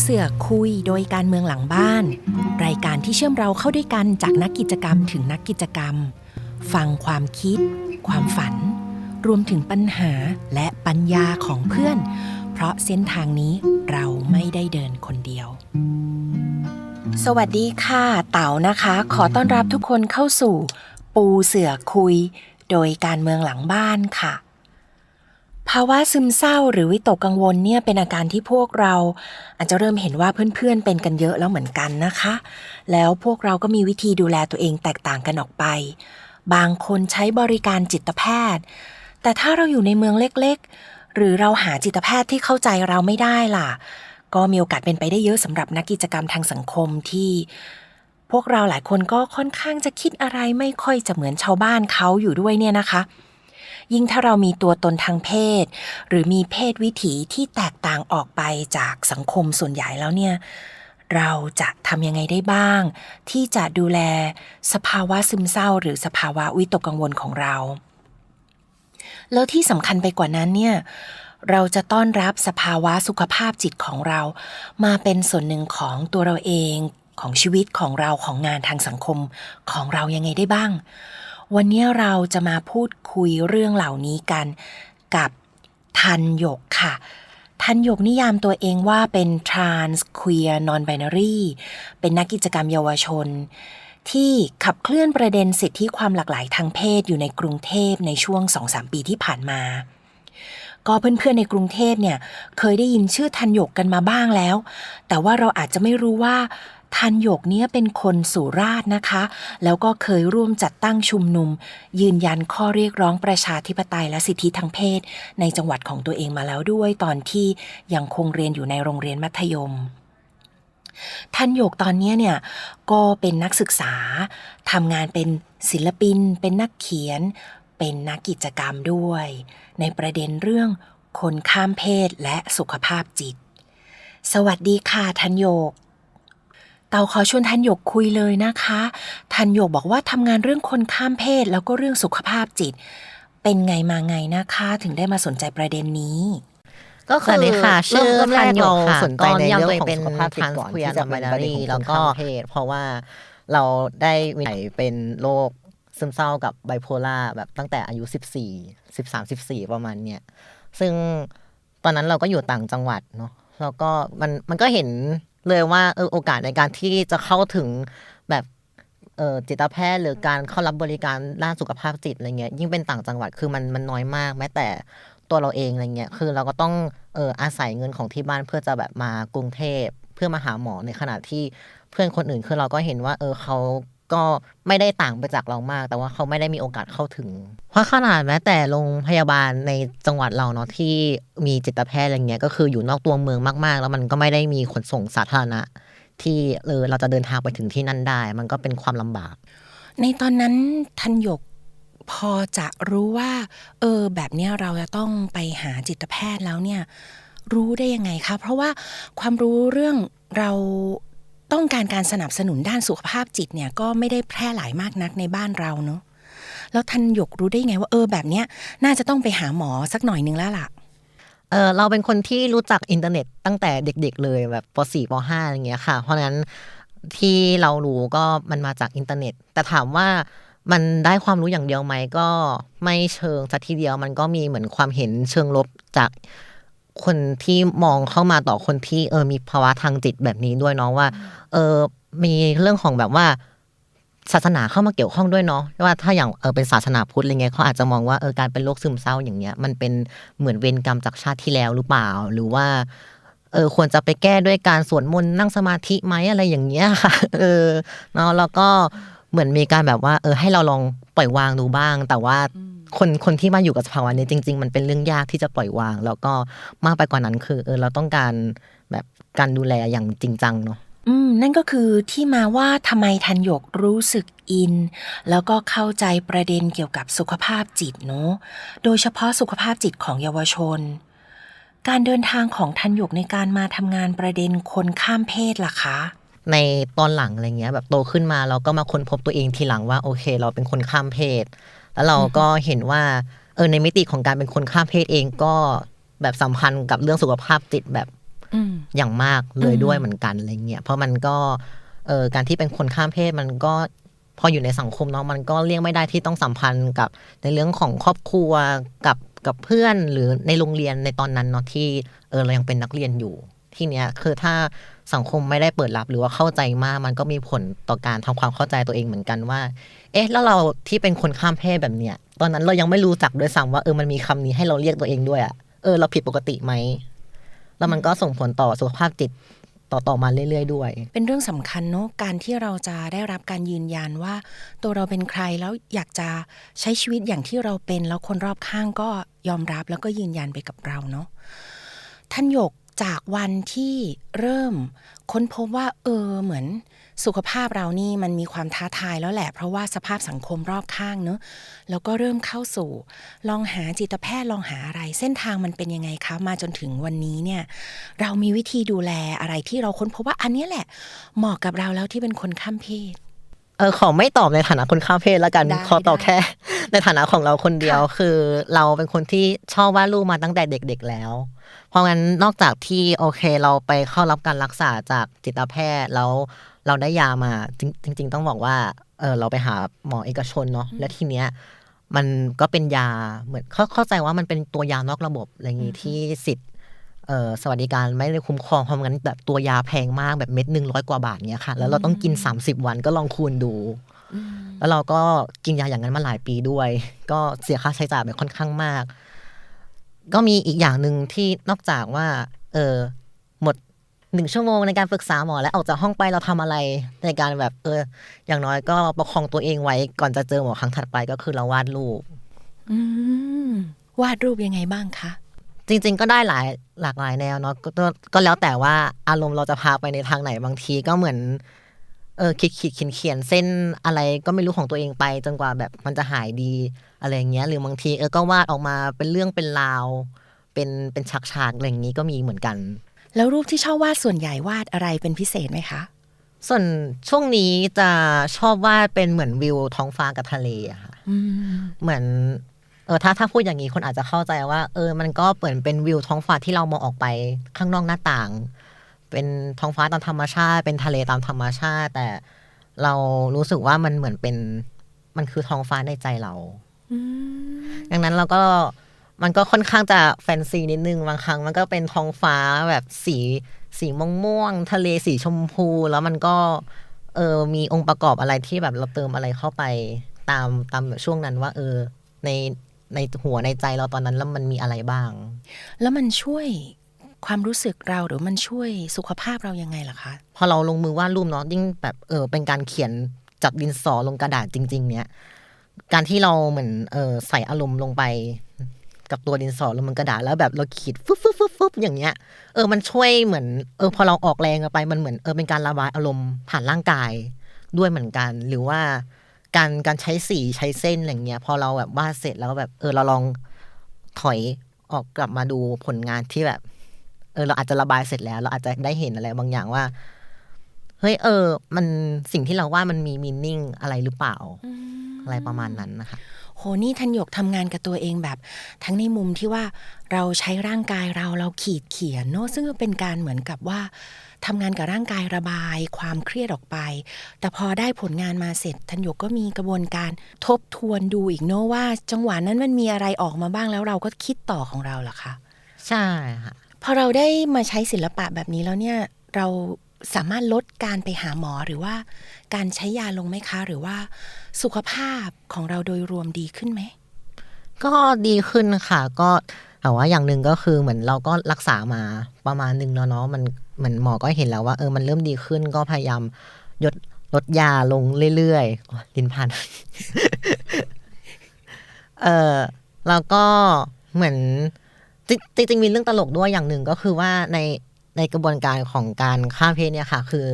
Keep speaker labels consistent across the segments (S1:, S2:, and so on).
S1: เสือคุยโดยการเมืองหลังบ้าน รายการที่เชื่อมเราเข้าด้วยกันจากนักกิจกรรมถึงนักกิจกรรม ฟังความคิด ความฝัน รวมถึงปัญหาและปัญญาของเพื่อน เพราะเส้นทางนี้เราไม่ได้เดินคนเดียว สวัสดีค่ะ เต๋านะคะ ขอต้อนรับทุกคนเข้าสู่ ปูเสือคุย โดยการเมืองหลังบ้านค่ะ ภาวะซึมเศร้าหรือวิตกกังวลเนี่ยเป็นอาการที่พวกเรา อาจจะเริ่มเห็นว่าเพื่อนๆเป็นกันเยอะแล้วเหมือนกันนะคะ แล้วพวกเราก็มีวิธีดูแลตัวเองแตกต่างกันออกไป บางคนใช้บริการจิตแพทย์ แต่ถ้าเราอยู่ในเมืองเล็กๆ หรือเราหาจิตแพทย์ที่เข้าใจเราไม่ได้ล่ะ ก็มีโอกาสเป็นไปได้เยอะสำหรับนักกิจกรรมทางสังคมที่ พวกเราหลายคนก็ค่อนข้างจะคิดอะไรไม่ค่อยจะเหมือนชาวบ้านเขาอยู่ด้วยเนี่ยนะคะ ยิ่งถ้าเรามีตัวตนทางเพศ หรือมีเพศวิถีที่แตกต่างออกไปจากสังคมส่วนใหญ่แล้วเนี่ยเราจะทำยังไงได้บ้าง ที่จะดูแลสภาวะซึมเศร้า หรือสภาวะวิตกกังวลของเรา แล้วที่สำคัญไปกว่านั้นเนี่ยเราจะต้อนรับสภาวะสุขภาพจิตของเรา มาเป็นส่วนหนึ่งของตัวเราเองของชีวิตของเราของงานทางสังคมของเรายังไงได้บ้าง วันนี้เราจะมาพูดคุยเรื่องเหล่านี้กันกับทันหยกค่ะ ทันหยกนิยามตัวเองว่าเป็น trans queer non binary เป็นนักกิจกรรมเยาวชน ที่ขับเคลื่อนประเด็นสิทธิความหลากหลายทางเพศอยู่ในกรุงเทพในช่วง 2-3 ปีที่ผ่านมาก็เพื่อนๆในกรุงเทพเนี่ยเคยได้ยินชื่อทันหยกกันมาบ้างแล้ว แต่ว่าเราอาจจะไม่รู้ว่า ทันหยกเนี่ยเป็นคนสุราษฎร์นะคะ แล้วก็เคยร่วมจัดตั้งชุมนุม ยืนยันข้อเรียกร้องประชาธิปไตยและสิทธิทางเพศ ในจังหวัดของตัวเองมาแล้วด้วยตอนที่ยังคงเรียนอยู่ในโรงเรียนมัธยมทันหยกตอนนี้เนี่ยก็เป็นนักศึกษาทำงานเป็นศิลปิน เป็นนักเขียน เป็นนักกิจกรรมด้วย ในประเด็นเรื่องคนข้ามเพศและสุขภาพจิต สวัสดีค่ะทันหยก เตาขอชวนทันหยกคุยเลยนะคะ ทันหยกบอกว่าทำงานเรื่องคนข้ามเพศแล้วก็เรื่องสุขภาพจิต เป็นไงมาไงนะคะ ถึงได้มาสนใจประเด็นนี้
S2: ก็
S3: สวัสดีค่ะชื่อ
S2: เริ่ม
S3: ทัน
S2: แรก
S3: โย
S2: เรา
S3: ค่ะ
S2: สนใจใน
S3: ก็
S2: เรื่อง
S3: ตัว
S2: ของสุขภาพจิตก่อน
S3: ที่
S2: ที่
S3: จะ
S2: จะ
S3: เป็
S2: เป็น
S3: น
S2: ประเด็น
S3: binary
S2: แล้วก็
S3: เพศเพราะว่าเราได้วิจัยเป็นโรคซึมเศร้ากับไบโพล่าแบบตั้งแต่อายุ 14 13 14 ประมาณเนี้ยซึ่งตอนนั้นเราก็อยู่ต่างจังหวัดเนาะแล้วก็มันมันก็เห็น เลยว่าเออโอกาสในการที่จะเข้าถึงแบบเออจิตแพทย์หรือการเข้ารับบริการด้านสุขภาพจิตอะไรเงี้ยยิ่งเป็นต่างจังหวัดคือมันมันน้อยมาก แม้แต่ตัวเราเองอะไรเงี้ยคือเราก็ต้องเอออาศัยเงินของที่บ้านเพื่อจะแบบมากรุงเทพเพื่อมาหาหมอในขณะที่เพื่อนคนอื่นคือเราก็เห็นว่า เออเขา ก็ไม่ได้ต่างไปจากเรามาก แต่ว่าเขาไม่ได้มีโอกาสเข้าถึง เพราะขนาดแม้แต่โรงพยาบาลในจังหวัดเราเนาะที่มีจิตแพทย์อะไรเงี้ยก็คืออยู่นอกตัวเมืองมากๆ แล้วมันก็ไม่ได้มีขนส่งสาธารณะ ที่เออเราจะเดินทางไปถึงที่นั่นได้ มันก็เป็นความลำบาก
S1: ในตอนนั้นทันหยกพอจะรู้ว่า เออ แบบเนี้ยเราจะต้องไปหาจิตแพทย์แล้วเนี่ยรู้ได้ยังไงคะเพราะว่าความรู้เรื่องเรา ต้องการการสนับสนุนด้านสุขภาพจิตเนี่ยก็ไม่ได้แพร่หลายมากนักในบ้านเราเนอะแล้วทันหยกรู้ได้ไงว่าเออแบบเนี้ยน่าจะต้องไปหาหมอสักหน่อยนึงแล้วล่ะ
S3: เออเราเป็นคนที่รู้จักอินเทอร์เน็ตตั้งแต่เด็กๆเลยแบบป .4 ป .5 อย่างเงี้ยค่ะ เพราะนั้นที่เรารู้ก็มันมาจากอินเทอร์เน็ต แต่ถามว่ามันได้ความรู้อย่างเดียวไหมก็ไม่เชิงสักทีเดียวมันก็มีเหมือนความเห็นเชิงลบจาก คนที่มองเข้ามาต่อคนที่เออมีภาวะทางจิตแบบนี้ด้วยเนาะว่า เออมีเรื่องของแบบว่าศาสนาเข้ามาเกี่ยวข้องด้วยเนาะว่าถ้าอย่างเออเป็นศาสนาพุทธอะไรเงี้ยเขาอาจจะมองว่าเออการเป็นโรคซึมเศร้าอย่างเงี้ย มันเป็นเหมือนเวรกรรมจากชาติที่แล้วหรือเปล่า หรือว่าเออควรจะไปแก้ด้วยการสวดมนต์นั่งสมาธิไหมอะไรอย่างเงี้ยค่ะเออเนาะแล้วก็เหมือนมีการแบบว่า เออ ให้เราลองปล่อยวางดูบ้าง แต่ว่า คนคนที่มาอยู่กับสภาวะเนี้ยจริง ๆ มันเป็นเรื่องยากที่จะปล่อยวาง แล้วก็มากไปกว่านั้นคือเออเราต้องการแบบการดูแลอย่างจริงจังเนาะ
S1: อืมนั่นก็คือที่มาว่าทำไมทันหยกรู้สึกอิน แล้วก็เข้าใจประเด็นเกี่ยวกับสุขภาพจิตเนาะโดยเฉพาะสุขภาพจิตของเยาวชน การเดินทางของทันหยกในการมาทำงานประเด็นคนข้ามเพศล่ะคะ
S3: ในตอนหลังอะไรเงี้ยแบบโตขึ้นมาเราก็มาค้นพบตัวเองทีหลังว่าโอเค เราเป็นคนข้ามเพศ แล้วเราก็เห็นว่าเออในมิติของการเป็นคนข้ามเพศเองก็แบบสัมพันธ์กับเรื่องสุขภาพจิตแบบ
S1: อืม
S3: อย่างมากเลย
S1: อืม
S3: ด้วยเหมือนกันอะไรเงี้ยเพราะมันก็เออการที่เป็นคนข้ามเพศมันก็พออยู่ในสังคมเนาะมันก็เลี่ยงไม่ได้ที่ต้องสัมพันธ์กับในเรื่องของครอบครัวกับกับเพื่อนหรือในโรงเรียนในตอนนั้นเนาะที่เออเรายังเป็นนักเรียนอยู่ที่เนี้ยคือถ้า สังคมไม่ได้เปิดรับหรือว่าเข้าใจมาก มันก็มีผลต่อการทำความเข้าใจตัวเองเหมือนกันว่า เอ๊ะ แล้วเราที่เป็นคนข้ามเพศแบบเนี้ยตอนนั้นเรายังไม่รู้จักด้วยซ้ำว่าเออมันมีคำนี้ให้เราเรียกตัวเองด้วยอะเออเราผิดปกติไหมแล้วมันก็ส่งผลต่อสุขภาพจิตต่อต่อมาเรื่อยๆ ด้วย
S1: เป็นเรื่องสำคัญเนอะการที่เราจะได้รับการยืนยันว่า ตัวเราเป็นใครแล้วอยากจะใช้ชีวิตอย่างที่เราเป็น แล้วคนรอบข้างก็ยอมรับแล้วก็ยืนยันไปกับเราเนาะท่านหยก จากวันที่เริ่มค้นพบว่าเออเหมือนสุขภาพเรานี่มันมีความท้าทายแล้วแหละ เพราะว่าสภาพสังคมรอบข้างเนอะแล้วก็เริ่มเข้าสู่ ลองหาจิตแพทย์ลองหาอะไร เส้นทางมันเป็นยังไงคะมาจนถึงวันนี้เนี่ย เรามีวิธีดูแลอะไรที่เราค้นพบว่าอันเนี้ยแหละ เหมาะกับเราแล้วที่เป็นคนข้ามเพศ
S3: เออขอไม่ตอบในฐานะคนข้ามเพศแล้วกัน
S1: ได้
S3: ขอตอบ
S1: ได้
S3: แค่ ในฐานะของเราคนเดียวคือเราเป็นคนที่ชอบวาดรูปมาตั้งแต่เด็ก ๆ แล้ว เพราะงั้นนอกจากที่โอเคเราไปเข้ารับการรักษาจากจิตแพทย์แล้วเราได้ยามาจริงจริงๆต้องบอกว่าเออเราไปหาหมอเอกชนเนาะและทีเนี้ยมันก็เป็นยาเหมือนเข้าเข้าใจว่ามันเป็นตัวยานอกระบบอะไรอย่างงี้ที่สิทธิ์เอ่อสวัสดิการไม่ได้คุ้มครองเพราะงั้นแบบตัวยาแพงมากแบบเม็ดหนึ่งร้อยกว่าบาทเนี้ยค่ะ แล้วเราต้องกิน 30 วันก็ลองคูณดู แล้วเราก็กินยาอย่างนั้นมาหลายปีด้วย ก็เสียค่าใช้จ่ายไปค่อนข้างมาก ก็มีอีกอย่างหนึ่งที่นอกจากว่า เออหมดหนึ่งชั่วโมงในการปรึกษาหมอแล้วออกจากห้องไปเราทำอะไรในการแบบเออ อย่างน้อยก็ประคองตัวเองไว้ก่อนจะเจอหมอครั้งถัดไปก็คือเราวาดรูป
S1: อืมวาดรูปยังไงบ้างคะ
S3: จริง ๆ ก็ได้หลายหลากหลายแนวเนาะก็ก็ก็แล้วแต่ว่าอารมณ์เราจะพาไปในทางไหนบางทีก็เหมือนเออขีดขีดเขียนเขียนเส้นอะไรก็ไม่รู้ของตัวเองไปจนกว่าแบบมันจะหายดี อะไรอย่างเงี้ยหรือบางทีเออก็วาดออกมาเป็นเรื่องเป็นราว เป็นเป็นฉากฉากๆอะไรอย่างงี้ก็มีเหมือนกัน
S1: แล้วรูปที่ชอบวาดส่วนใหญ่วาดอะไรเป็นพิเศษไหมคะ
S3: ส่วนช่วงนี้จะชอบวาดเป็นเหมือนวิวท้องฟ้ากับทะเลอะค่ะ
S1: อืม
S3: เหมือนเออถ้าถ้าพูดอย่างนี้คนอาจจะเข้าใจว่า เออ มันก็เหมือนเป็นวิวท้องฟ้าที่เรามองออกไปข้างนอกหน้าต่าง เป็นท้องฟ้าตามธรรมชาติ เป็นทะเลตามธรรมชาติ แต่เรารู้สึกว่ามันเหมือนเป็นมันคือท้องฟ้าในใจเรา
S1: อืม
S3: ดังนั้นเราก็มันก็ค่อนข้างจะแฟนซีนิดนึงบางครั้ง มันก็เป็นท้องฟ้าแบบสีสีม่วงม่วงๆทะเลสีชมพู แล้วมันก็เออมีองค์ประกอบอะไรที่แบบเราเติมอะไรเข้าไปตามตามช่วงนั้นว่า เออ ในในหัวในใจเราตอนนั้นแล้วมันมีอะไรบ้าง
S1: แล้วมันช่วยความรู้สึกเราหรือมันช่วยสุขภาพเรายังไงล่ะคะ
S3: พอเราลงมือวาดรูปเนาะยิ่งแบบเออเป็นการเขียนจากดินสอลงกระดาษจริง ๆ เนี่ย การที่เราเหมือนเออใส่อารมณ์ลงไปกับตัวดินสอลงบนกระดาษแล้วแบบเราขีดฟึบฟึบฟึบฟึบอย่างเงี้ยเออมันช่วยเหมือนเออพอเราออกแรงไปมันเหมือนเออเป็นการระบายอารมณ์ผ่านร่างกายด้วยเหมือนกัน หรือว่าการการใช้สีใช้เส้นอะไรเงี้ย พอเราแบบวาดเสร็จแล้วแบบเออเราลองถอยออกกลับมาดูผลงานที่แบบเออเราอาจจะระบายเสร็จแล้ว เราอาจจะได้เห็นอะไรบางอย่างว่า เฮ้ยเออ มันสิ่งที่เราว่ามันมีมีนิ่งอะไรหรือเปล่า อะไรประมาณนั้นนะคะ
S1: โหนี่ทันหยกทำงานกับตัวเองแบบ ทั้งในมุมที่ว่าเราใช้ร่างกายเราเราขีดเขียนเนอะซึ่งก็เป็นการเหมือนกับว่าทำงานกับร่างกายระบายความเครียดออกไป แต่พอได้ผลงานมาเสร็จทันหยกก็มีกระบวนการทบทวนดูอีกเนอะว่า จังหวะนั้นมันมีอะไรออกมาบ้างแล้วเราก็คิดต่อของเราเหรอคะ
S3: ใช่ค่ะ
S1: พอเราได้มาใช้ศิลปะแบบนี้แล้วเนี่ยเรา สามารถลดการไปหาหมอหรือว่าการใช้ยาลงไหมคะ หรือว่าสุขภาพของเราโดยรวมดีขึ้นไหม
S3: ก็ดีขึ้นค่ะ ก็แต่ว่าอย่างหนึ่งก็คือเหมือนเราก็รักษามาประมาณหนึ่งแล้วเนาะมันเหมือนหมอก็เห็นแล้วว่าเออมันเริ่มดีขึ้นก็พยายามลดลดยาลงเรื่อยๆลินพันเออแล้วก็เหมือนจริงจริงๆมีเรื่องตลกด้วยอย่างหนึ่งก็คือว่าใน ในกระบวนการของการข้ามเพศเนี่ยค่ะ คือ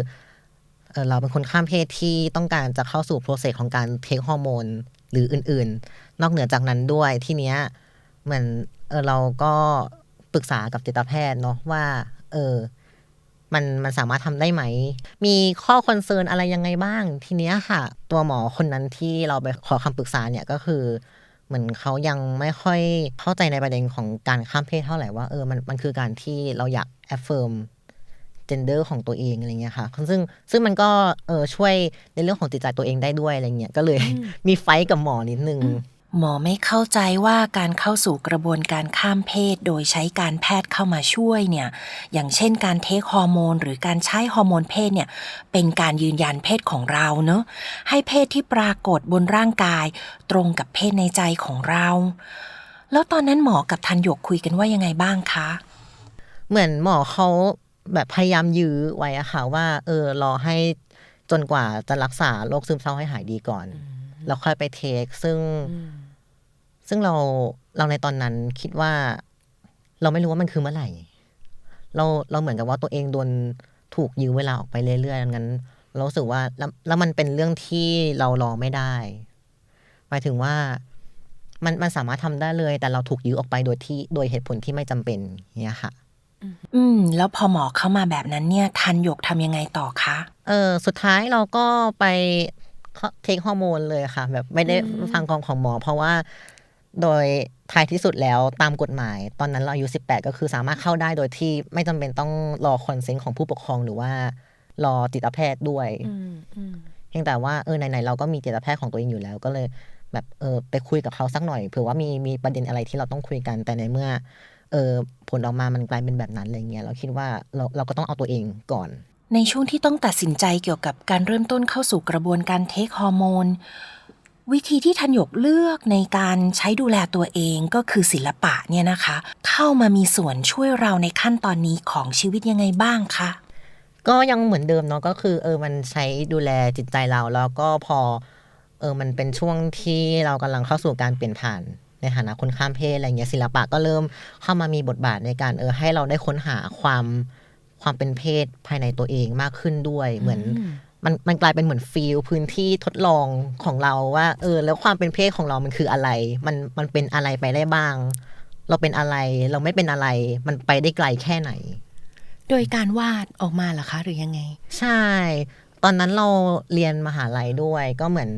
S3: เออเราเป็นคนข้ามเพศที่ต้องการจะเข้าสู่โปรเซสของการเทคฮอร์โมนหรืออื่น ๆ นอกเหนือจากนั้นด้วยที่เนี้ยเหมือนเออเราก็ปรึกษากับจิตแพทย์เนาะว่า เออ มันมันสามารถทำได้ไหม มีข้อคอนเซิร์นอะไรยังไงบ้าง ทีเนี้ยค่ะ ตัวหมอคนนั้นที่เราไปขอคำปรึกษาเนี่ยก็คือ เหมือนเขายังไม่ค่อยเข้าใจในประเด็นของการข้ามเพศเท่าไหร่ว่าเออมันมันคือการที่เราอยาก แอฟเฟิร์มเจนเดอร์ของตัวเองอะไรเงี้ยค่ะ ซึ่งซึ่งมันก็เออช่วยในเรื่องของจิตใจตัวเองได้ด้วยอะไรเงี้ย ก็เลยมีไฟท์กับหมอนิดนึง
S1: หมอไม่เข้าใจว่าการเข้าสู่กระบวนการข้ามเพศ โดยใช้การแพทย์เข้ามาช่วยเนี่ย อย่างเช่นการเทคฮอร์โมน หรือการใช้ฮอร์โมนเพศเนี่ย เป็นการยืนยันเพศของเราเนอะให้เพศที่ปรากฏบนร่างกาย ตรงกับเพศในใจของเรา แล้วตอนนั้นหมอกับทันหยกคุยกันว่ายังไงบ้างคะ
S3: เหมือนหมอเขาแบบพยายามยื้อไว้อะค่ะว่า เออรอให้จนกว่าจะรักษาโรคซึมเศร้าให้หายดีก่อน แล้วค่อยไปเทค ซึ่ง ซึ่งเราเราในตอนนั้นคิดว่า เราไม่รู้ว่ามันคือเมื่อไหร่ เราเราเหมือนกับว่าตัวเองโดนถูกยื้อเวลาออกไปเรื่อยๆดังนั้น เรารู้สึกว่าแล้วแล้วมันเป็นเรื่องที่เรารอไม่ได้ หมายถึงว่ามันมันสามารถทำได้เลย แต่เราถูกยื้อออกไปโดยที่โดยเหตุผลที่ไม่จำเป็นเนี่ยค่ะ
S1: อืม แล้วพอหมอเข้ามาแบบนั้นเนี่ย ทันหยกทำยังไงต่อคะ
S3: เออสุดท้ายเราก็ไปเทคฮอร์โมนเลยค่ะ แบบไม่ได้ฟังกองของหมอ เพราะว่าโดยท้ายที่สุดแล้วตามกฎหมาย ตอนนั้นเราอายุ18 ก็คือสามารถเข้าได้โดยที่ไม่จำเป็นต้องรอคอนเซนต์ของผู้ปกครองหรือว่ารอจิตแพทย์ด้วยเพียงแต่ว่าเออไหนๆเราก็มีจิตแพทย์ของตัวเองอยู่แล้ว ก็เลยแบบเออไปคุยกับเขาสักหน่อยเผื่อว่ามีมีประเด็นอะไรที่เราต้องคุยกันแต่ในเมื่อ เออผลออกมามันกลายเป็นแบบนั้นอะไรเงี้ยเราคิดว่าเราเราก็ต้องเอาตัวเองก่อน
S1: ในช่วงที่ต้องตัดสินใจเกี่ยวกับการเริ่มต้นเข้าสู่กระบวนการเทคฮอร์โมนวิธีที่ทันหยกเลือกในการใช้ดูแลตัวเองก็คือศิลปะเนี่ยนะคะ เข้ามามีส่วนช่วยเราในขั้นตอนนี้ของชีวิตยังไงบ้างคะ
S3: ก็ยังเหมือนเดิมเนาะก็คือเออมันใช้ดูแลจิตใจเราแล้วก็พอเออมันเป็นช่วงที่เรากำลังเข้าสู่การเปลี่ยนผ่าน ในฐานะคนข้ามเพศอะไรเงี้ยศิลปะก็เริ่มเข้ามามีบทบาทในการเออให้เราได้ค้นหาความความเป็นเพศภายในตัวเองมากขึ้นด้วยเหมือนมันมันกลายเป็นเหมือนฟิลพื้นที่ทดลองของเราว่า เออ แล้วความเป็นเพศของเรามันคืออะไร มันมันเป็นอะไรไปได้บ้าง เราเป็นอะไรเราไม่เป็นอะไร มันไปได้ไกลแค่ไหน
S1: โดยการวาดออกมาเหรอคะ หรือยังไง
S3: ใช่ ตอนนั้นเราเรียนมหาลัยด้วย ก็เหมือน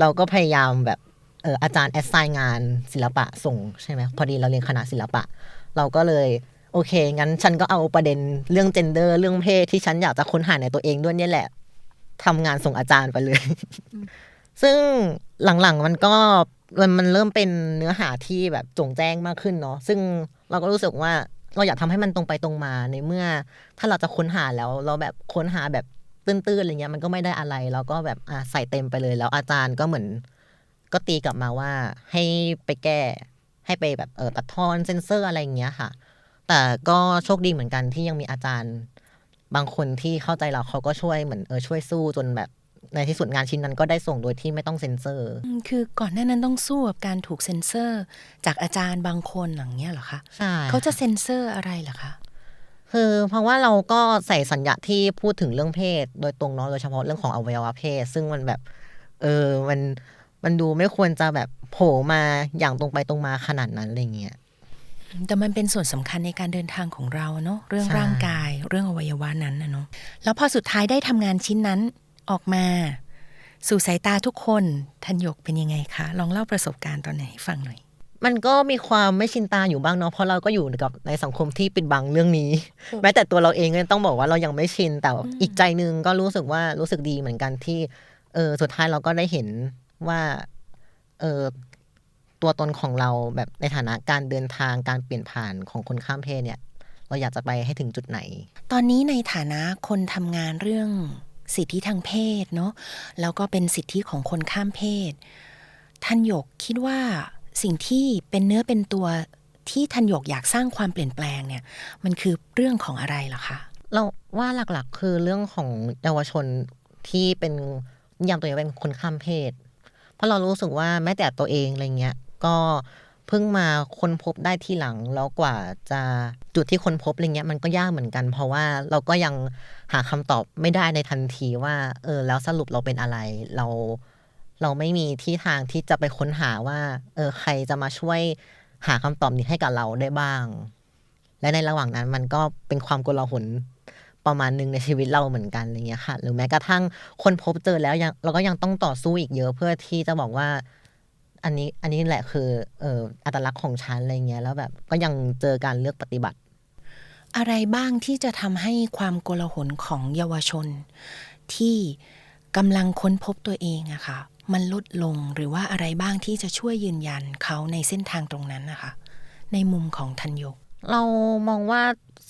S3: เราก็พยายามแบบเอออาจารย์แอสไซน์งานศิลปะส่งใช่ไหมพอดีเราเรียนคณะศิลปะ เราก็เลยโอเค งั้นฉันก็เอาประเด็นเรื่องเจนเดอร์เรื่องเพศที่ฉันอยากจะค้นหาในตัวเองด้วยเนี่ยแหละทำงานส่งอาจารย์ไปเลย ซึ่งหลังๆมันก็มันมันเริ่มเป็นเนื้อหาที่แบบจงแจ้งมากขึ้นเนาะซึ่งเราก็รู้สึกว่าเราอยากทำให้มันตรงไปตรงมาในเมื่อ ถ้าเราจะค้นหาแล้วเราแบบค้นหาแบบตื้นๆอะไรเงี้ยมันก็ไม่ได้อะไรเราก็แบบอะใส่เต็มไปเลย แล้วอาจารย์ก็เหมือน ก็ตีกลับมาว่าให้ไปแก้ให้ไปแบบเออตัดทอนเซนเซอร์อะไรอย่างเงี้ยค่ะ แต่ก็โชคดีเหมือนกันที่ยังมีอาจารย์ บางคนที่เข้าใจเราเขาก็ช่วยเหมือนเออช่วยสู้จนแบบในที่สุดงานชิ้นนั้นก็ได้ส่งโดยที่ไม่ต้องเซ็นเซอร์
S1: อืมคือก่อนหน้านั้นต้องสู้กับการถูกเซ็นเซอร์ จากอาจารย์บางคนอย่างเงี้ยเหรอคะ
S3: ใช่
S1: เขาจะเซ็นเซอร์อะไรเหรอคะ
S3: คือเพราะว่าเราก็ใส่สัญญาที่พูดถึงเรื่องเพศ โดยตรงเนาะโดยเฉพาะเรื่องของอวัยวะเพศ ซึ่งมันแบบ เออมัน มันดูไม่ควรจะแบบโผล่มาอย่างตรงไปตรงมาขนาดนั้นอะไรเงี้ย
S1: แต่มันเป็นส่วนสำคัญในการเดินทางของเราเนาะเรื่อง
S3: ใช่
S1: ร่างกายเรื่องอวัยวะนั้นนะเนาะแล้วพอสุดท้ายได้ทำงานชิ้นนั้นออกมา สู่สายตาทุกคนทันหยกเป็นยังไงคะลองเล่าประสบการณ์ตอนไหนให้ฟังหน่อย
S3: มันก็มีความไม่ชินตาอยู่บ้างเนาะเพราะเราก็อยู่กับในสังคมที่ปิดบังเรื่องนี้ แม้แต่ตัวเราเองก็ต้องบอกว่าเรายังไม่ชินแต่อีกใจหนึ่งก็รู้สึกว่ารู้สึกดีเหมือนกันที่เออสุดท้ายเราก็ได้เห็น ว่าเออตัวตนของเราแบบในฐานะการเดินทางการเปลี่ยนผ่านของคนข้ามเพศเนี่ย เราอยากจะไปให้ถึงจุดไหน
S1: ตอนนี้ในฐานะคนทำงานเรื่องสิทธิทางเพศเนาะแล้วก็เป็นสิทธิของคนข้ามเพศทันหยกคิดว่าสิ่งที่เป็นเนื้อเป็นตัวที่ทันหยกอยากสร้างความเปลี่ยนแปลงเนี่ย มันคือเรื่องของอะไรเหรอคะ
S3: เราว่าหลักๆคือเรื่องของเยาวชนที่เป็นนิยามตัวเองเป็นคนข้ามเพศ เพราะเรารู้สึกว่าแม้แต่ตัวเองอะไรเงี้ยก็เพิ่งมาค้นพบได้ที่หลังแล้วกว่าจะจุดที่ค้นพบอะไรเงี้ยมันก็ยากเหมือนกัน เพราะว่าเราก็ยังหาคำตอบไม่ได้ในทันทีว่า เออ แล้วสรุปเราเป็นอะไรเรา เราไม่มีที่ทางที่จะไปค้นหาว่า เออ ใครจะมาช่วยหาคำตอบนี้ให้กับเราได้บ้าง และในระหว่างนั้นมันก็เป็นความโกลาหล ประมาณหนึ่งในชีวิตเราเหมือนกันอะไรเงี้ยค่ะ หรือแม้กระทั่งคนพบเจอแล้วยังเราก็ยังต้องต่อสู้อีกเยอะเพื่อที่จะบอกว่า อันนี้อันนี้แหละคือเอ่ออัตลักษณ์ของฉันอะไรเงี้ยแล้วแบบก็ยังเจอการเลือกปฏิบัติ
S1: อะไรบ้างที่จะทำให้ความโกลาหลของเยาวชน ที่กำลังค้นพบตัวเองอะค่ะมันลดลงหรือว่าอะไรบ้างที่จะช่วยยืนยันเขาในเส้นทางตรงนั้นนะคะ ในมุมของทันยก
S3: เรามองว่า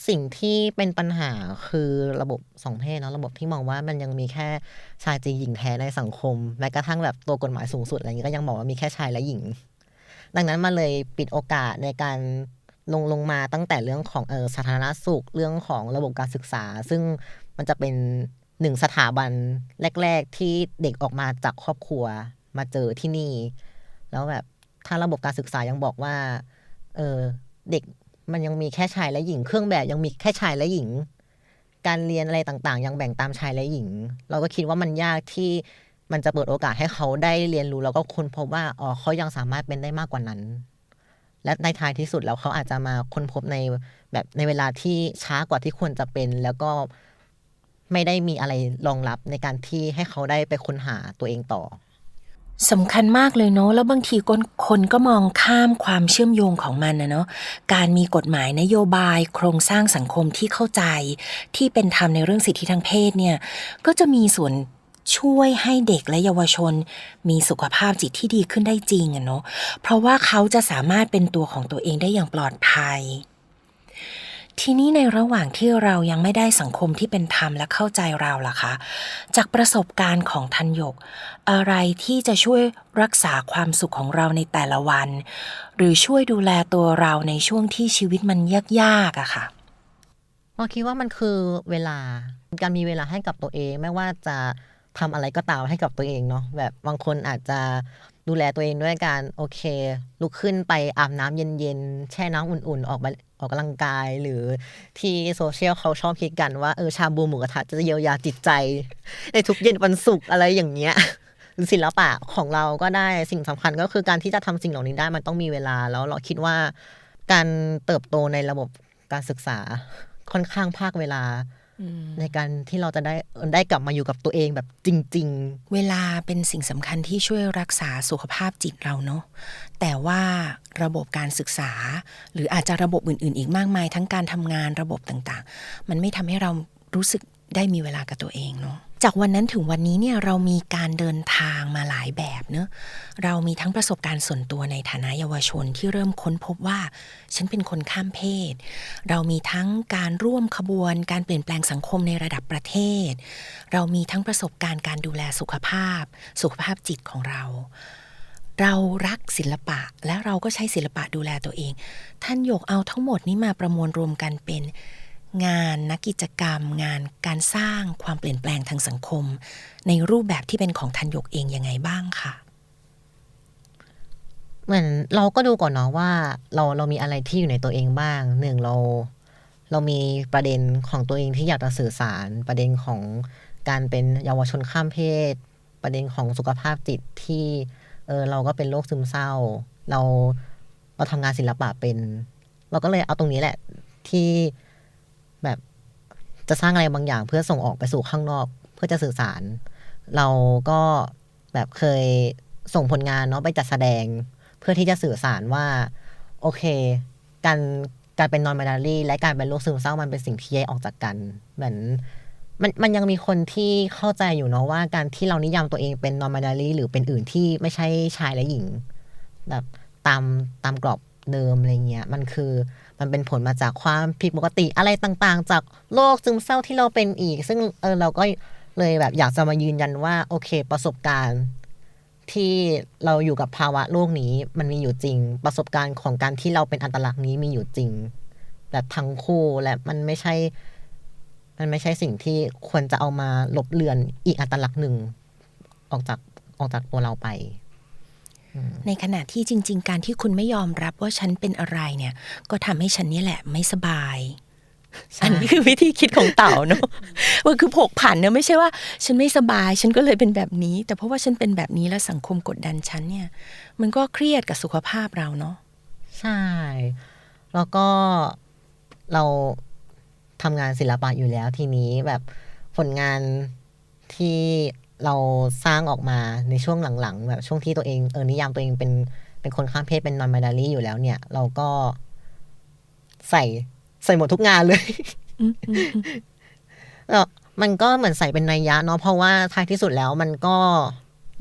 S3: สิ่งที่เป็นปัญหาคือระบบสองเพศเนาะระบบที่มองว่ามันยังมีแค่ชายจริงหญิงแท้ในสังคมแม้กระทั่งแบบตัวกฎหมายสูงสุดอะไรอย่างนี้ก็ยังบอกว่ามีแค่ชายและหญิง ดังนั้นมาเลยปิดโอกาสในการลงลงมาตั้งแต่เรื่องของเออสาธารณสุขเรื่องของระบบการศึกษา ซึ่งมันจะเป็นหนึ่งสถาบันแรก ๆ ที่เด็กออกมาจากครอบครัวมาเจอที่นี่ แล้วแบบถ้าระบบการศึกษายังบอกว่าเออเด็ก มันยังมีแค่ชายและหญิง เครื่องแบบยังมีแค่ชายและหญิง การเรียนอะไรต่างๆ ยังแบ่งตามชายและหญิง เราก็คิดว่ามันยากที่มันจะเปิดโอกาสให้เขาได้เรียนรู้แล้วก็ค้นพบว่าอ๋อเขายังสามารถเป็นได้มากกว่านั้น และในท้ายที่สุดแล้วเขาอาจจะมาค้นพบในแบบในเวลาที่ช้ากว่าที่ควรจะเป็น แล้วก็ไม่ได้มีอะไรรองรับในการที่ให้เขาได้ไปค้นหาตัวเองต่อ
S1: สำคัญมากเลยเนาะแล้วบางทีคนคนก็มองข้ามความเชื่อมโยงของมันนะเนาะการมีกฎหมายนโยบายโครงสร้างสังคมที่เข้าใจ ที่เป็นธรรมในเรื่องสิทธิทางเพศเนี่ยก็จะมีส่วนช่วยให้เด็กและเยาวชน มีสุขภาพจิตที่ดีขึ้นได้จริงอะเนาะเพราะว่าเขาจะสามารถเป็นตัวของตัวเองได้อย่างปลอดภัย ทีนี้ในระหว่างที่เรายังไม่ได้สังคมที่เป็นธรรมและเข้าใจเราล่ะคะ จากประสบการณ์ของทันยก อะไรที่จะช่วยรักษาความสุขของเราในแต่ละวัน หรือช่วยดูแลตัวเราในช่วงที่ชีวิตมันยากๆอะค่ะ
S3: เราคิดว่ามันคือเวลาการมีเวลาให้กับตัวเอง ไม่ว่าจะทำอะไรก็ตามให้กับตัวเองเนาะแบบบางคนอาจจะ ดูแลตัวเองด้วยการโอเค ลุกขึ้นไปอาบน้ำเย็นๆ แช่น้ำอุ่นๆ ออกมาออกกำลังกายหรือที่โซเชียลเขาชอบคิดกันว่าเออชาบูหมูกระทะจะเยียวยาจิตใจ ในทุกเย็นวันศุกร์อะไรอย่างเงี้ยศิลปะของเราก็ได้สิ่งสำคัญก็คือการที่จะทำสิ่งเหล่านี้ได้มันต้องมีเวลาแล้วเราคิดว่า การเติบโตในระบบการศึกษาค่อนข้างภาคเวลา ในการที่เราจะได้ได้กลับมาอยู่กับตัวเองแบบจริง
S1: เวลาเป็นสิ่งสำคัญที่ช่วยรักษาสุขภาพจิตเราเนาะแต่ว่าระบบการศึกษา หรืออาจจะระบบอื่น ๆ อีกมากมาย ทั้งการทำงานระบบต่าง ๆ มันไม่ทำให้เรารู้สึกได้มีเวลากับตัวเองเนาะ จากวันนั้นถึงวันนี้เนี่ยเรามีการเดินทางมาหลายแบบเนอะเรามีทั้งประสบการณ์ส่วนตัวในฐานะเยาวชนที่เริ่มค้นพบว่า ฉันเป็นคนข้ามเพศ เรามีทั้งการร่วมขบวน การเปลี่ยนแปลงสังคมในระดับประเทศ เรามีทั้งประสบการณ์การดูแลสุขภาพ สุขภาพจิตของเรา เรารักศิลปะและเราก็ใช้ศิลปะดูแลตัวเอง ท่านโยกเอาทั้งหมดนี้มาประมวลรวมกันเป็น งานนักกิจกรรม งานการสร้างความเปลี่ยนแปลงทางสังคม ในรูปแบบที่เป็นของทันยกเองยังไงบ้างค่ะ
S3: เหมือนเราก็ดูก่อนเนาะว่าเราเรามีอะไรที่อยู่ในตัวเองบ้างหนึ่งเรา เรามีประเด็นของตัวเองที่อยากจะสื่อสารประเด็นของการเป็นเยาวชนข้ามเพศ ประเด็นของสุขภาพจิตที่เออเราก็เป็นโรคซึมเศร้า เราเราทำงานศิลปะเป็น เราก็เลยเอาตรงนี้แหละที่ จะสร้างอะไรบางอย่างเพื่อส่งออกไปสู่ข้างนอก เพื่อจะสื่อสาร เราก็แบบเคยส่งผลงานเนาะไปจัดแสดง เพื่อที่จะสื่อสารว่า โอเค การการเป็นนอนมา r ารีและการเป็นโรคซึมเศร้ามันเป็นสิ่งที่แยกออกจากกัน เหมือนมันมันยังมีคนที่เข้าใจอยู่เนาะว่าการที่เรานิยามตัวเองเป็นนอนมา r ารีหรือเป็นอื่นที่ไม่ใช่ชายและหญิง แบบตามตามกรอบเดิมอะไรเงี้ย มันคือ มันเป็นผลมาจากความผิดปกติอะไรต่างๆ จากโรคซึมเศร้าที่เราเป็นอีก ซึ่งเออเราก็เลยแบบอยากจะมายืนยันว่า โอเค ประสบการณ์ที่เราอยู่กับภาวะโลกนี้มันมีอยู่จริง ประสบการณ์ของการที่เราเป็นอันตลักษณ์นี้มีอยู่จริง แบบทั้งคู่และมันไม่ใช่ มันไม่ใช่สิ่งที่ควรจะเอามาลบเลือนอีกอันตลักษณ์หนึ่งออกจากออกจากตัวเราไป
S1: ในขณะที่จริง ๆ การที่คุณไม่ยอมรับว่าฉันเป็นอะไรเนี่ย ก็ทำให้ฉันนี่แหละไม่สบาย
S3: ใช่
S1: อันนี้คือวิธีคิดของเต่าเนอะว่าคือผกผันเนอะไม่ใช่ว่า ฉันไม่สบาย ฉันก็เลยเป็นแบบนี้ แต่เพราะว่าฉันเป็นแบบนี้แล้วสังคมกดดันฉันเนี่ย มันก็เครียดกับสุขภาพเราเนาะ
S3: ใช่ แล้วก็เราทำงานศิลปะอยู่แล้วทีนี้แบบผลงานที่ เราสร้างออกมาในช่วงหลังๆ แบบช่วงที่ตัวเองเออนิยามตัวเองเป็นเป็นคนข้ามเพศเป็นนอน b บ n ดารีอยู่แล้วเนี่ย เราก็ใส่ใส่หมดทุกงานเลย
S1: อืมอืมอืม
S3: แล้วมันก็เหมือนใส่เป็นนัยยะเนาะเพราะว่าท้ายที่สุดแล้วมันก็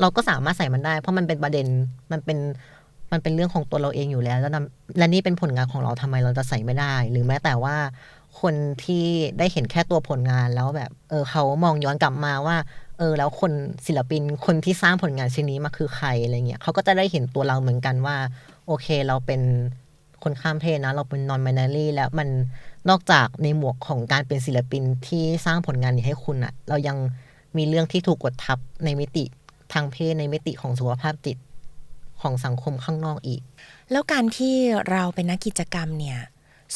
S3: เราก็สามารถใส่มันได้ เพราะมันเป็นประเด็นมันเป็นมันเป็นเรื่องของตัวเราเองอยู่แล้ว แล้วนำและนี่เป็นผลงานของเราทำไมเราจะใส่ไม่ได้ หรือแม้แต่ว่า คนที่ได้เห็นแค่ตัวผลงานแล้วแบบ เออเขามองย้อนกลับมาว่า เออ แล้วคนศิลปินคนที่สร้างผลงานชิ้นนี้มาคือใครอะไรเงี้ยเขาก็จะได้เห็นตัวเราเหมือนกันว่า โอเคเราเป็นคนข้ามเพศนะ เราเป็น non binary แล้วมันนอกจากในหมวกของการเป็นศิลปินที่สร้างผลงานนี้ให้คุณอะเรายังมีเรื่องที่ถูกกดทับในมิติทางเพศในมิติของสุขภาพจิตของสังคมข้างนอกอีก
S1: แล้วการที่เราเป็นนักกิจกรรมเนี่ย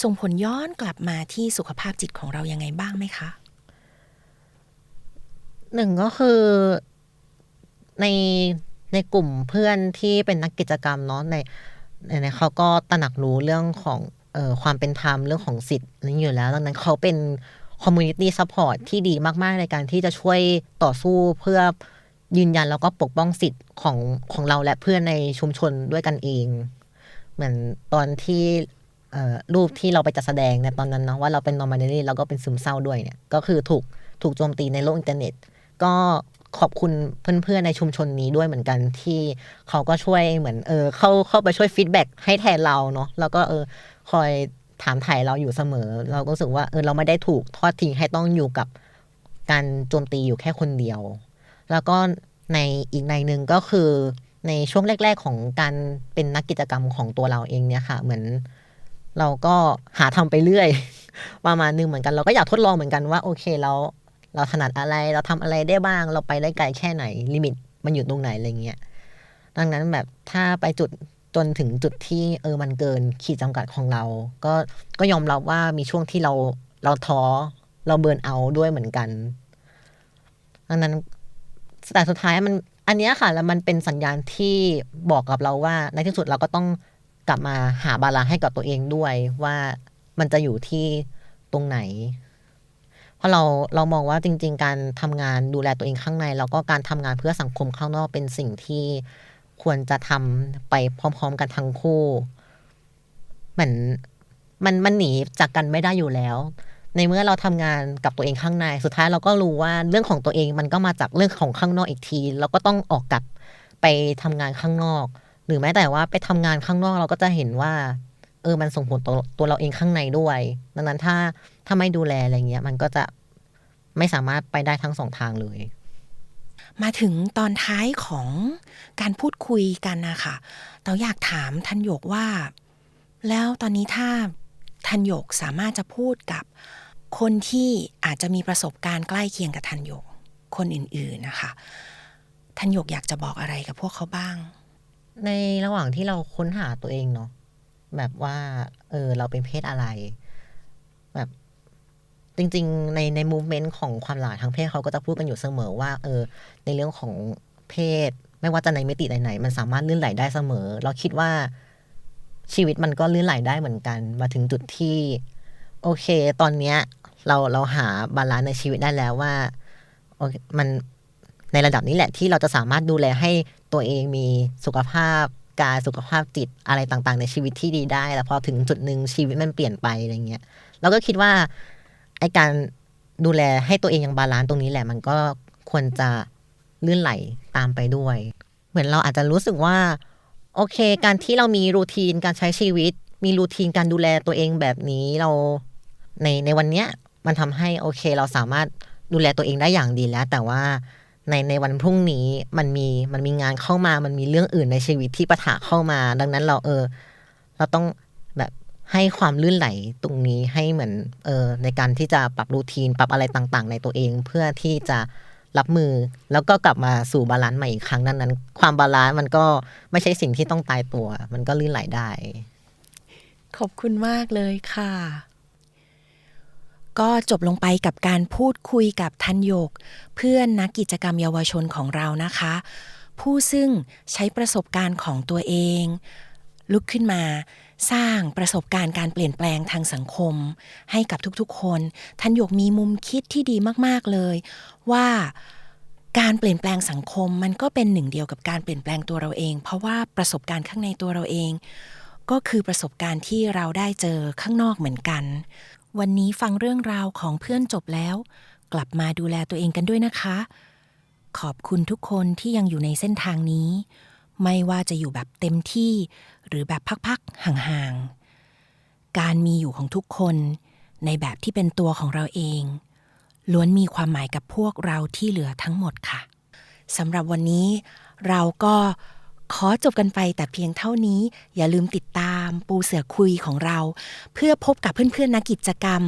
S1: ส่งผลย้อนกลับมาที่สุขภาพจิตของเรายังไงบ้างไหมคะ
S3: หนึ่งก็คือในในกลุ่มเพื่อนที่เป็นนักกิจกรรมเนาะในในเขาก็ตระหนักรู้เรื่องของเอ่อความเป็นธรรมเรื่องของสิทธิ์นี้อยู่แล้ว ดังนั้นเขาเป็นคอมมูนิตี้ซัพพอร์ตที่ดีมาก ๆ ในการที่จะช่วยต่อสู้เพื่อยืนยันแล้วก็ปกป้องสิทธิ์ของของเราและเพื่อนในชุมชนด้วยกันเอง เหมือนตอนที่ รูปที่เราไปจัดแสดงในตอนนั้นเนาะว่าเราเป็นนอร์มานีแล้วก็เป็นซึมเศร้าด้วยเนี่ย ก็คือถูกถูกโจมตีในโลกอินเทอร์เน็ต ก็ขอบคุณเพื่อนๆในชุมชนนี้ด้วยเหมือนกันที่เขาก็ช่วยเหมือนเออเข้าเข้าไปช่วยฟีดแบ็กให้แทนเราเนาะแล้วก็เออคอยถามถ่ายเราอยู่เสมอ เราก็รู้สึกว่าเออเราไม่ได้ถูกทอดทิ้งให้ต้องอยู่กับการโจมตีอยู่แค่คนเดียว แล้วก็ในอีกในหนึ่งก็คือในช่วงแรก ๆ ของการเป็นนักกิจกรรมของตัวเราเองเนี่ยค่ะ เหมือน เราก็หาทำไปเรื่อย ประมาณนึงเหมือนกัน เราก็อยากทดลองเหมือนกันว่าโอเคเราเราถนัดอะไรเราทำอะไรได้บ้าง เราไปได้ไกลแค่ไหนลิมิตมันอยู่ตรงไหนอะไรเงี้ยดังนั้นแบบถ้าไปจุดจนถึงจุดที่เออมันเกินขีดจำกัดของเรา ก็ก็ยอมรับว่ามีช่วงที่เราเราท้อเราเบิร์นเอาด้วยเหมือนกันดังนั้นแต่สุดท้ายมันอันนี้ค่ะแล้วมันเป็นสัญญาณที่บอกกับเราว่าในที่สุดเราก็ต้อง กลับมาหาบาลานซ์ให้กับตัวเองด้วยว่ามันจะอยู่ที่ตรงไหน เพราะเราเรามองว่าจริง ๆ การทำงานดูแลตัวเองข้างใน แล้วก็การทำงานเพื่อสังคมข้างนอกเป็นสิ่งที่ควรจะทำไปพร้อม ๆ กันทั้งคู่เหมือนมันมันหนีจากกันไม่ได้อยู่แล้ว ในเมื่อเราทำงานกับตัวเองข้างใน สุดท้ายเราก็รู้ว่าเรื่องของตัวเองมันก็มาจากเรื่องของข้างนอกอีกที เราก็ต้องออกกลับไปทำงานข้างนอก รือแม้แต่ว่าไปทำงานข้างนอกเราก็จะเห็นว่า เออมันส่งผลต่อตัวเราเองข้างในด้วย ดังนั้นถ้าถ้าไม่ดูแลอะไรเงี้ย มันก็จะไม่สามารถไปได้ทั้งสองทางเลย
S1: มาถึงตอนท้ายของการพูดคุยกันนะคะเตาอยากถามทันหยกว่า แล้วตอนนี้ถ้าทันหยกสามารถจะพูดกับคนที่อาจจะมีประสบการณ์ใกล้เคียงกับทันหยกคนอื่นๆนะคะ ทันหยกอยากจะบอกอะไรกับพวกเขาบ้าง
S3: ในระหว่างที่เราค้นหาตัวเองเนาะแบบว่า เออ เราเป็นเพศอะไร แบบจริง ๆ ในในมูฟเมนต์ของความหลากทางเพศเขาก็จะพูดกันอยู่เสมอว่า เออ ในเรื่องของเพศ ไม่ว่าจะในมิติไหนๆมันสามารถลื่นไหลได้เสมอ เราคิดว่าชีวิตมันก็ลื่นไหลได้เหมือนกัน มาถึงจุดที่ โอเค ตอนเนี้ย เราเราหาบาลานซ์ในชีวิตได้แล้วว่าโอเคมัน ในระดับนี้แหละที่เราจะสามารถดูแลให้ตัวเองมีสุขภาพกายสุขภาพจิตอะไรต่างๆ ในชีวิตที่ดีได้ แล้วพอถึงจุดหนึ่งชีวิตมันเปลี่ยนไปอะไรเงี้ยเราก็คิดว่าไอการดูแลให้ตัวเองยังบาลานซ์ตรงนี้แหละ มันก็ควรจะลื่นไหลตามไปด้วย เหมือนเราอาจจะรู้สึกว่า โอเค การที่เรามีรูทีนการใช้ชีวิต มีรูทีนการดูแลตัวเองแบบนี้เราในในวันเนี้ยมันทำให้โอเค เราสามารถดูแลตัวเองได้อย่างดีแล้ว แต่ว่า ในในวันพรุ่งนี้มันมีมันมีงานเข้ามามันมีเรื่องอื่นในชีวิตที่ปะทะเข้ามา ดังนั้นเราเออ เราต้องแบบให้ความลื่นไหลตรงนี้ให้เหมือนเออในการที่จะปรับรูทีนปรับอะไรต่างๆ ในตัวเองเพื่อที่จะรับมือ แล้วก็กลับมาสู่บาลานซ์ใหม่อีกครั้งดังนั้น ความบาลานซ์มันก็ไม่ใช่สิ่งที่ต้องตายตัว มันก็ลื่นไหลได้
S1: ขอบคุณมากเลยค่ะ ก็จบลงไปกับการพูดคุยกับทันโยก เพื่อนนักกิจกรรมเยาวชนของเรานะคะ ผู้ซึ่งใช้ประสบการณ์ของตัวเอง ลุกขึ้นมาสร้างประสบการณ์การเปลี่ยนแปลงทางสังคม ให้กับทุกๆ คน ทันโยกมีมุมคิดที่ดีมากๆเลย ว่าการเปลี่ยนแปลงสังคมมันก็เป็นหนึ่งเดียวกับการเปลี่ยนแปลงตัวเราเอง เพราะว่าประสบการณ์ข้างในตัวเราเอง ก็คือประสบการณ์ที่เราได้เจอข้างนอกเหมือนกัน วันนี้ฟังเรื่องราวของเพื่อนจบแล้ว กลับมาดูแลตัวเองกันด้วยนะคะ ขอบคุณทุกคนที่ยังอยู่ในเส้นทางนี้ ไม่ว่าจะอยู่แบบเต็มที่ หรือแบบพักๆห่างๆ การมีอยู่ของทุกคน ในแบบที่เป็นตัวของเราเอง ล้วนมีความหมายกับพวกเราที่เหลือทั้งหมดค่ะสำหรับวันนี้เราก็ ขอจบกันไปแต่เพียงเท่านี้ อย่าลืมติดตามปูเสือคุยของเรา เพื่อพบกับเพื่อนๆนักกิจกรรม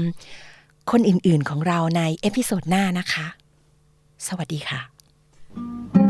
S1: คนอื่นๆของเราในเอพิโซดหน้านะคะ สวัสดีค่ะ